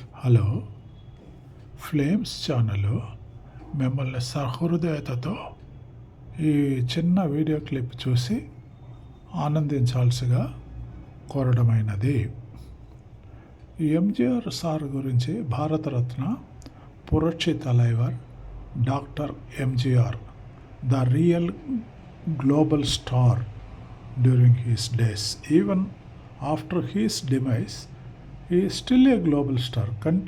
Hello flames channel మిమ్మల్ని సహృదయతతో ఈ చిన్న వీడియో క్లిప్ చూసి ఆనందించాల్సిగా కోరడమైనది. ఎంజిఆర్ సార్ గురించి Bharat Ratna Puratchi Thalaivar doctor MGR the real global star during his days. Even after his demise he still a global star can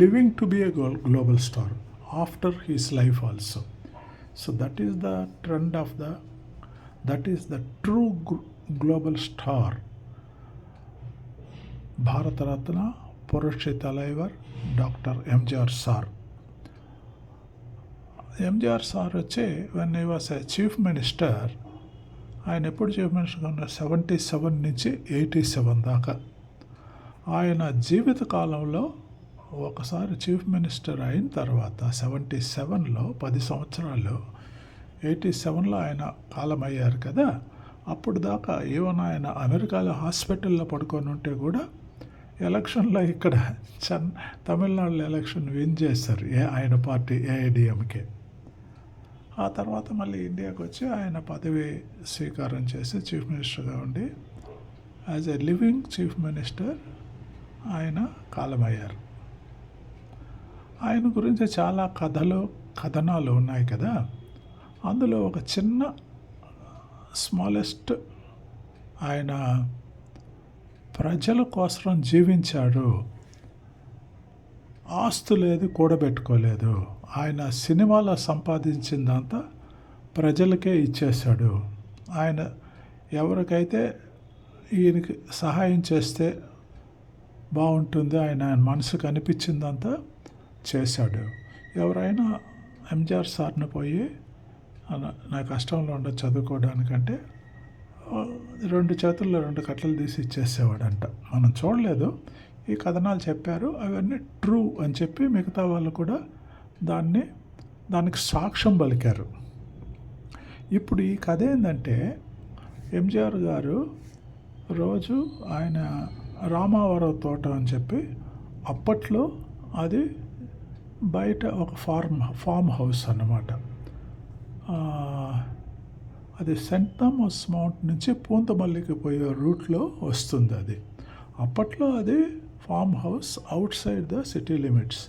living to be a global star after his life also so that is the trend of the that is the true global star Bharat Ratna Puratchi Thalaivar doctor MGR sir MGR sir వచ్చి when he was a chief minister ఆయన ఎప్పుడు chief మినిస్టర్గా ఉన్న seventy seven నుంచి eighty seven దాకా ఆయన జీవిత కాలంలో ఒకసారి చీఫ్ మినిస్టర్ అయిన తర్వాత సెవెంటీ సెవెన్లో పది సంవత్సరాలు ఎయిటీ సెవెన్లో ఆయన కాలమయ్యారు కదా. అప్పుడు దాకా ఈవెన్ ఆయన అమెరికాలో హాస్పిటల్లో పడుకొని ఉంటే కూడా ఎలక్షన్లో ఇక్కడ చెన్ తమిళనాడులో ఎలక్షన్ విన్ చేశారు ఏ ఆయన పార్టీ ఏఐడిఎంకే. ఆ తర్వాత మళ్ళీ ఇండియాకి వచ్చి ఆయన పదవి స్వీకారం చేసి చీఫ్ మినిస్టర్గా ఉండి as a living chief minister ఆయన కాలమయ్యారు. ఆయన గురించి చాలా కథలు కథనాలు ఉన్నాయి కదా. అందులో ఒక చిన్న స్మాలెస్ట్ ఆయన ప్రజల కోసం జీవించాడు. ఆస్తు లేదు కూడబెట్టుకోలేదు. ఆయన సినిమాలో సంపాదించిందంతా ప్రజలకే ఇచ్చేశాడు. ఆయన ఎవరికైతే ఈయనకి సహాయం చేస్తే బాగుంటుంది ఆయన మనసుకు అనిపించిందంతా చేశాడు. ఎవరైనా ఎంజిఆర్ సార్ని పోయి నా కష్టంలో ఉండ చదువుకోవడానికంటే రెండు చేతుల్లో రెండు కట్టలు తీసి ఇచ్చేసేవాడంట. మనం చూడలేదు ఈ కథనాలు చెప్పారు అవన్నీ ట్రూ అని చెప్పి మిగతా వాళ్ళు కూడా దాన్ని దానికి సాక్ష్యం పలికారు. ఇప్పుడు ఈ కథ ఏంటంటే ఎంజిఆర్ గారు రోజు ఆయన రామావరం తోట అని చెప్పి అప్పట్లో అది బయట ఒక ఫార్మ్ ఫామ్ హౌస్ అన్నమాట. అది సెంట్ థామస్ మౌంట్ నుంచి పూంతమల్లికి పోయే రూట్లో వస్తుంది అది. అప్పట్లో అది farm house outside the city limits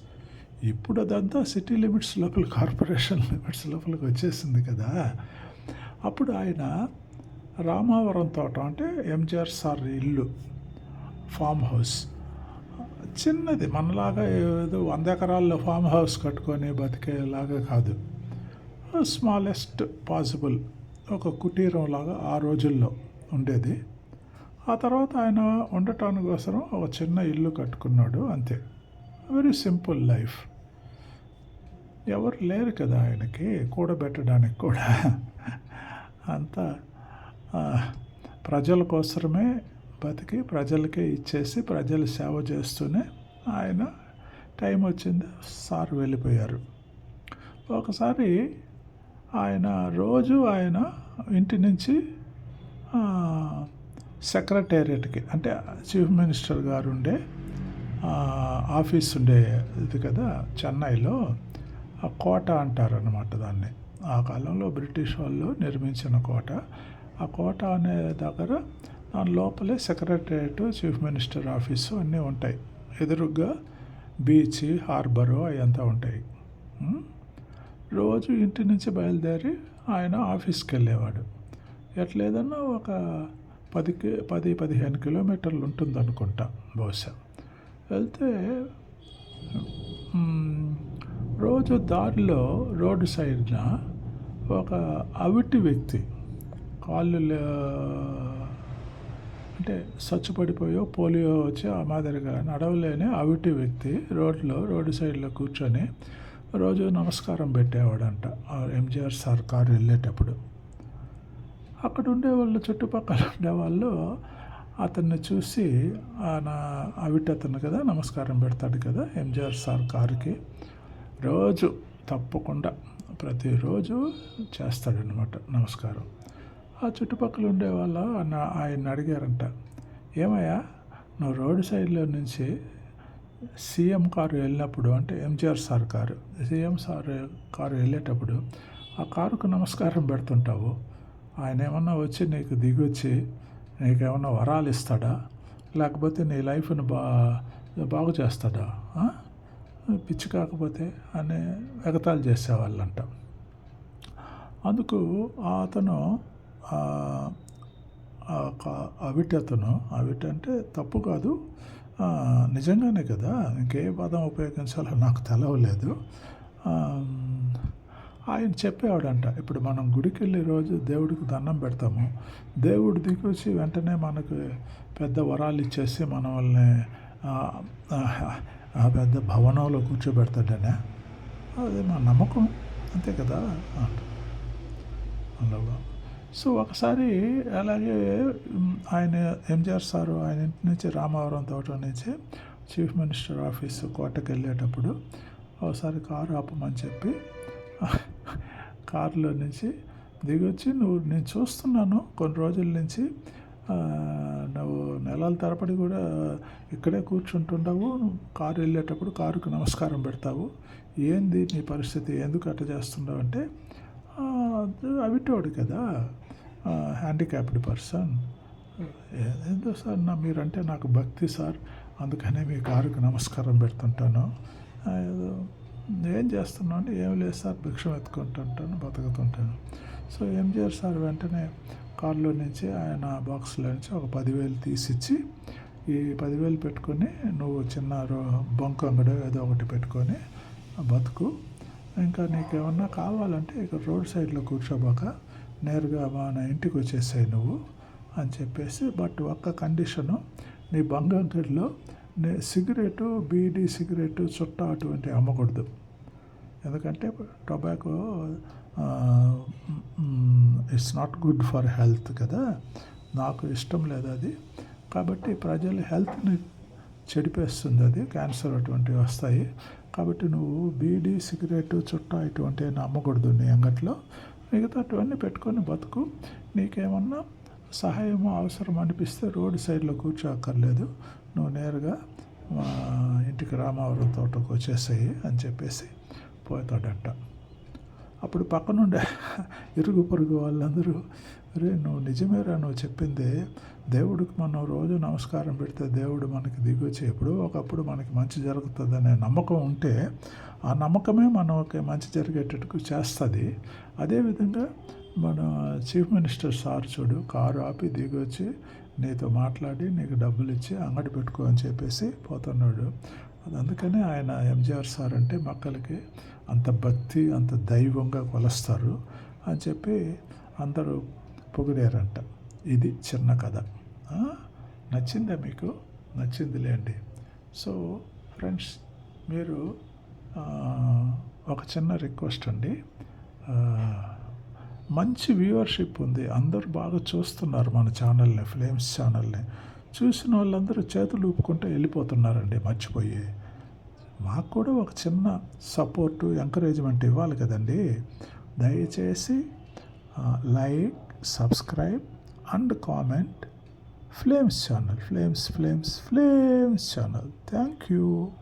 ఇప్పుడు అదంతా సిటీ లిమిట్స్ లోపల కార్పొరేషన్ లిమిట్స్ లోపలికి వచ్చేసింది కదా. అప్పుడు ఆయన రామావరం తోట అంటే ఎంజిఆర్ సార్ ఇల్లు. Farm house. చిన్నది మనలాగా ఏదో వంద ఎకరాల్లో ఫామ్ హౌస్ కట్టుకొని బతికేలాగా కాదు. స్మాలెస్ట్ పాసిబుల్ ఒక కుటీరం లాగా ఆ రోజుల్లో ఉండేది. ఆ తర్వాత ఆయన ఉండటానికి కోసం ఒక చిన్న ఇల్లు కట్టుకున్నాడు అంతే. వెరీ సింపుల్ లైఫ్ ఎవరు లేరు కదా ఆయనకి కూడబెట్టడానికి కూడా. అంతా ప్రజల కోసమే బతికి ప్రజలకే ఇచ్చేసి ప్రజలు సేవ చేస్తూనే ఆయన టైం వచ్చింది సార్ వెళ్ళిపోయారు. ఒకసారి ఆయన రోజు ఆయన ఇంటి నుంచి సెక్రటేరియట్కి అంటే చీఫ్ మినిస్టర్ గారు ఉండే ఆఫీస్ ఉండే ఇది కదా చెన్నైలో ఆ కోట అంటారన్నమాట దాన్ని. ఆ కాలంలో బ్రిటిష్ వాళ్ళు నిర్మించిన కోట. ఆ కోట అనే దగ్గర లోపలే సెక్రటరియట్ చీఫ్ మినిస్టర్ ఆఫీసు అన్నీ ఉంటాయి. ఎదురుగ్గా బీచ్ హార్బరు అవంతా ఉంటాయి. రోజు ఇంటి నుంచి బయలుదేరి ఆయన ఆఫీస్కి వెళ్ళేవాడు ఎట్లేదన్నా ఒక పది పది పదిహేను కిలోమీటర్లు ఉంటుంది అనుకుంటా బహుశా. వెళ్తే రోజు దారిలో రోడ్డు సైడ్న ఒక అవిటి వ్యక్తి కాళ్ళు లే- అంటే సచ్చుపడిపోయో పోలియో వచ్చి ఆ మాదిరిగా నడవలేని అవిటి వ్యక్తి రోడ్లో రోడ్డు సైడ్లో కూర్చొని రోజు నమస్కారం పెట్టేవాడంట ఎంజీఆర్ ఎంజిఆర్ సార్ కారు వెళ్ళేటప్పుడు. అక్కడ ఉండే వాళ్ళు చుట్టుపక్కల ఉండేవాళ్ళు అతన్ని చూసి ఆయన అవిటి అతను కదా నమస్కారం పెడతాడు కదా ఎంజిఆర్ సార్ కారుకి. రోజు తప్పకుండా ప్రతిరోజు చేస్తాడనమాట నమస్కారం. ఆ చుట్టుపక్కల ఉండే వాళ్ళు ఆయన అడిగారంట ఏమయ్యా నువ్వు రోడ్డు సైడ్లో నుంచి సీఎం కారు వెళ్ళినప్పుడు అంటే MGR sir car CM sir car వెళ్ళేటప్పుడు ఆ కారుకు నమస్కారం పెడుతుంటావు. ఆయన ఏమన్నా వచ్చి నీకు దిగొచ్చి నీకేమన్నా వరాలు ఇస్తాడా? లేకపోతే నీ లైఫ్ని బా బాగు చేస్తాడా? పిచ్చి కాకపోతే? అనే ఎగతాళి చేసేవాళ్ళంట. అందుకు ఆ అతను అవిటతను అవిట అంటే తప్పు కాదు. నిజంగానే కదా ఇంకే పదం ఉపయోగించాలో నాకు తెలవలేదు. ఆయన చెప్పేవాడంట ఇప్పుడు మనం గుడికి వెళ్ళే రోజు దేవుడికి దండం పెడతాము. దేవుడు దిగొచ్చి వెంటనే మనకు పెద్ద వరాలు ఇచ్చేసి మనల్ని ఆ, పెద్ద భవనంలో కూర్చోబెడతాడనే. అదే మా నమ్మకం అంతే కదా అంట. అలాగా సో ఒకసారి అలాగే ఆయన ఎంజిఆర్ సారు ఆయన ఇంటి నుంచి రామవరం తోట నుంచి చీఫ్ మినిస్టర్ ఆఫీస్ కోటకి వెళ్ళేటప్పుడు ఒకసారి కారు ఆపమని చెప్పి కారులో నుంచి దిగొచ్చి నువ్వు నేను చూస్తున్నాను. కొన్ని రోజుల నుంచి నువ్వు నెలల తరబడి కూడా ఇక్కడే కూర్చుంటుండవు నువ్వు కారు వెళ్ళేటప్పుడు కారుకు నమస్కారం పెడతావు. ఏంది నీ పరిస్థితి? ఎందుకు అట్ట చేస్తున్నావు? అంటే అవిటోడు కదా. Handicapped person. ఏందో సార్ నా మీరంటే నాకు భక్తి సార్. అందుకనే మీ కారుకు నమస్కారం పెడుతుంటాను. "ఆ, ఏదో ఏం చేస్తున్నావు అంటే ఏం లేదు సార్ భిక్షం ఎత్తుకుంటుంటాను బతుకుతుంటాను. సో ఎంజిఆర్ సార్ వెంటనే కారులో నుంచి ఆయన బాక్స్లో నుంచి ఒక పదివేలు తీసిచ్చి ఈ పదివేలు పెట్టుకొని నువ్వు చిన్న అంగడో ఏదో ఒకటి పెట్టుకొని బతుకు. ఇంకా నీకు ఏమన్నా కావాలంటే ఇక రోడ్ సైడ్లో కూర్చోబాక నేరుగా మన ఇంటికి వచ్చేసాయి నువ్వు అని చెప్పేసి బట్ ఒక్క కండిషను నీ బంగాంగడిలో నే సిగరెట్ బీడీ సిగరెట్ చుట్ట అటువంటి అమ్మకూడదు. ఎందుకంటే tobacco it's not good for health కదా. నాకు ఇష్టం లేదు అది. కాబట్టి ప్రజల హెల్త్ని చెడిపేస్తుంది అది క్యాన్సర్ అటువంటివి వస్తాయి. కాబట్టి నువ్వు బీడీ సిగరెట్ చుట్ట ఇటువంటివి నమ్మకూడదు నీ అంగట్లో. మిగతా అటువన్నీ పెట్టుకొని బతుకు. నీకేమన్నా సహాయం అవసరం అనిపిస్తే రోడ్డు సైడ్లో కూర్చోక్కర్లేదు. నువ్వు నేరుగా మా ఇంటికి రామావరం తోటకు వచ్చేసాయి అని చెప్పేసి పోతాడంట. అప్పుడు పక్కనుండే ఇరుగు పొరుగు వాళ్ళందరూ రే నువ్వు నిజమేరా నువ్వు చెప్పింది? దేవుడికి మనం రోజు నమస్కారం పెడితే దేవుడు మనకి దిగొచ్చి ఎప్పుడో ఒకప్పుడు మనకి మంచి జరుగుతుందనే నమ్మకం ఉంటే ఆ నమ్మకమే మనకి మంచి జరిగేటట్టు చేస్తుంది. అదేవిధంగా మన చీఫ్ మినిస్టర్ సార్ చూడు కారు ఆపి దిగొచ్చి నీతో మాట్లాడి నీకు డబ్బులు ఇచ్చి అంగడి పెట్టుకో అని చెప్పేసి పోతున్నాడు. అది అందుకనే ఆయన ఎంజిఆర్ సార్ అంటే మక్కలకి అంత భక్తి అంత దైవంగా కొలుస్తారు అని చెప్పి అందరూ పొగిడారంట ఇది చిన్న కథ. నచ్చిందా మీకు? నచ్చిందిలే అండి సో ఫ్రెండ్స్ మీరు ఒక చిన్న రిక్వెస్ట్ అండి. మంచి వ్యూవర్షిప్ ఉంది. అందరూ బాగా చూస్తున్నారు మన ఛానల్ని ఫ్లేమ్స్ ఛానల్ని. చూసిన వాళ్ళందరూ చేతులు ఊపుకుంటూ వెళ్ళిపోతున్నారండి మర్చిపోయి. మాకు కూడా ఒక చిన్న సపోర్టు ఎంకరేజ్మెంట్ ఇవ్వాలి కదండి. దయచేసి like subscribe and comment. Flames channel flames flames flames channel. Thank you.